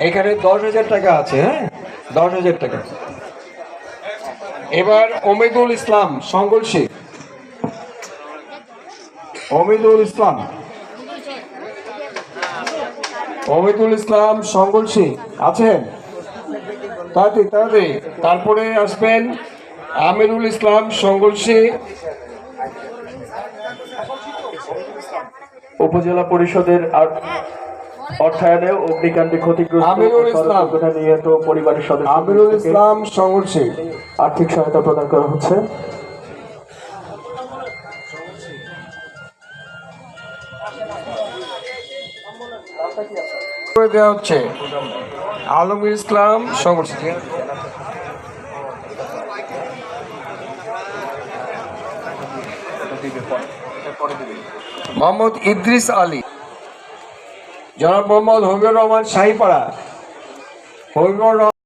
এখানে দশ হাজার টাকা আছে হ্যাঁ? দশ হাজার টাকা। এবার অমিদুল ইসলাম সঙ্গল শেখ। অমিদুল ইসলাম। অমিদুল ইসলাম সঙ্গল শেখ। আছেন? তাড়াতাড়ি তাড়াতাড়ি তারপরে আসবেন আমিরুল ইসলাম সংঘর্ষে উপজেলা পরিষদের আর- অর্থায়নে অগ্নিকাণ্ডে ক্ষতিগ্রস্ত আমিরুল ইসলাম। নিহত পরিবারের সদস্য আমিরুল ইসলাম সংঘর্ষে। আর্থিক সহায়তা প্রদান করা হচ্ছে। করে দেওয়া হচ্ছে। আলমগীর ইসলাম সংগঠিত মোহাম্মদ ইদ্রিস আলী। জনাব মোহাম্মদ হবিবুর রহমান শাহিপাড়া। হবিবুর